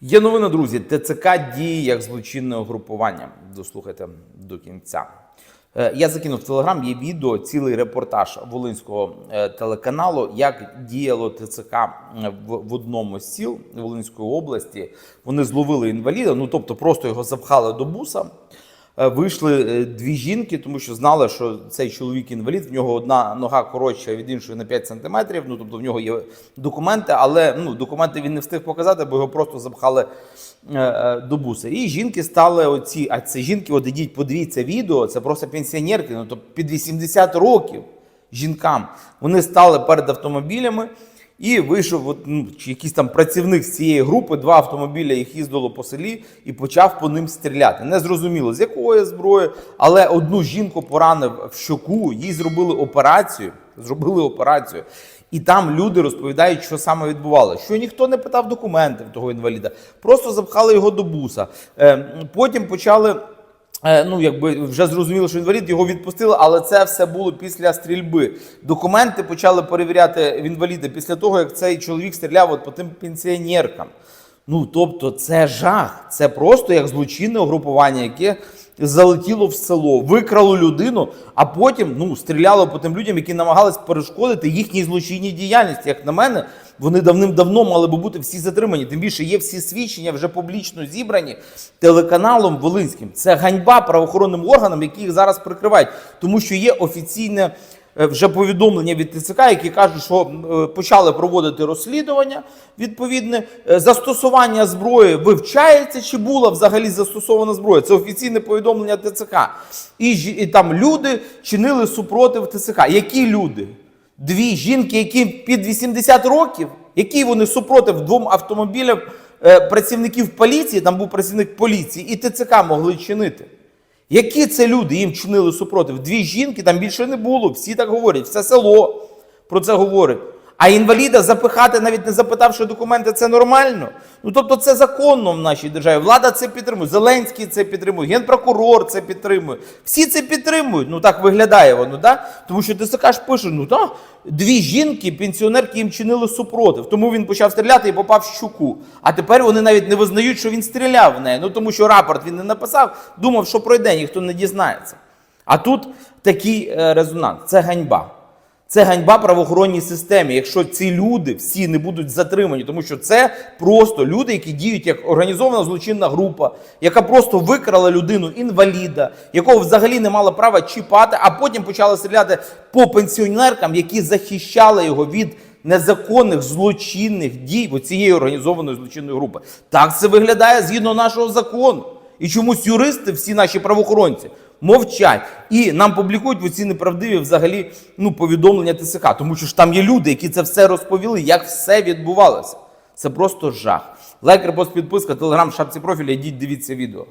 Є новина, друзі. ТЦК діє як злочинне угрупування. Дослухайте до кінця. Е, Я закинув в телеграм. Є відео, цілий репортаж волинського е, телеканалу, як діяло ТЦК в, в одному з сіл Волинської області. Вони зловили інваліда, ну тобто просто його запхали до буса. Е, Вийшли е, дві жінки, тому що знали, що цей чоловік інвалід, в нього одна нога коротша від іншої на 5 сантиметрів. Ну тобто в нього є документи, але ну документи він не встиг показати, бо його просто запхали е, до буса. І жінки стали оці. А це жінки, от ідіть, подивіться відео. Це просто пенсіонерки, ну тобто під 80 років жінкам. Вони стали перед автомобілями. І вийшов от, ну, якийсь там працівник з цієї групи, два автомобіля їх їздило по селі і почав по ним стріляти. Не зрозуміло, з якої зброї, але одну жінку поранив в щоку, їй зробили операцію. Зробили операцію. І там люди розповідають, що саме відбувалося. Що ніхто не питав документів того інваліда, просто запхали його до буса. Е, потім почали. Е, Ну, якби вже зрозуміло, що інвалід його відпустили, але це все було після стрільби. Документи почали перевіряти в інваліда після того, як цей чоловік стріляв от по тим пенсіонеркам. Ну, тобто, це жах. Це просто як злочинне угрупування, яке залетіло в село, викрало людину, а потім ну, стріляло по тим людям, які намагались перешкодити їхній злочинній діяльності. Як на мене, вони давним-давно мали би бути всі затримані. Тим більше є всі свідчення вже публічно зібрані телеканалом Волинським. Це ганьба правоохоронним органам, які їх зараз прикривають, тому що є офіційне. Е, Вже повідомлення від ТЦК, які кажуть, що е, почали проводити розслідування відповідне. Е, Застосування зброї вивчається, чи була взагалі застосована зброя. Це офіційне повідомлення ТЦК. І, і там люди чинили супротив ТЦК. Які люди? Дві жінки, які під 80 років, які вони супротив двом автомобілям працівників поліції, там був працівник поліції, і ТЦК могли чинити. Які це люди їм чинили супротив? Дві жінки там більше не було. Всі так говорять, все село про це говорить. А інваліда запихати, навіть не запитавши документи, це нормально. Ну тобто це законно в нашій державі. Влада це підтримує. Зеленський це підтримує, генпрокурор це підтримує. Всі це підтримують. Ну так виглядає воно, да? Тому що ТСК ж пише: ну так, дві жінки, пенсіонерки їм чинили супротив. Тому він почав стріляти і попав в щуку. А тепер вони навіть не визнають, що він стріляв в неї. Ну тому що рапорт він не написав, думав, що пройде, ніхто не дізнається. А тут такий е, резонанс. Це ганьба. Це ганьба правоохоронній системі, якщо ці люди всі не будуть затримані, тому що це просто люди, які діють як організована злочинна група, яка просто викрала людину інваліда, якого взагалі не мала права чіпати, а потім почала стріляти по пенсіонеркам, які захищали його від незаконних злочинних дій цієї організованої злочинної групи. Так це виглядає згідно нашого закону. І чомусь юристи, всі наші правоохоронці, мовчать і нам публікують оці неправдиві взагалі ну, повідомлення ТСК, тому що ж там є люди, які це все розповіли, як все відбувалося. Це просто жах. Лайк, репост, підписка, телеграм, шапці профіля, йдіть, дивіться відео.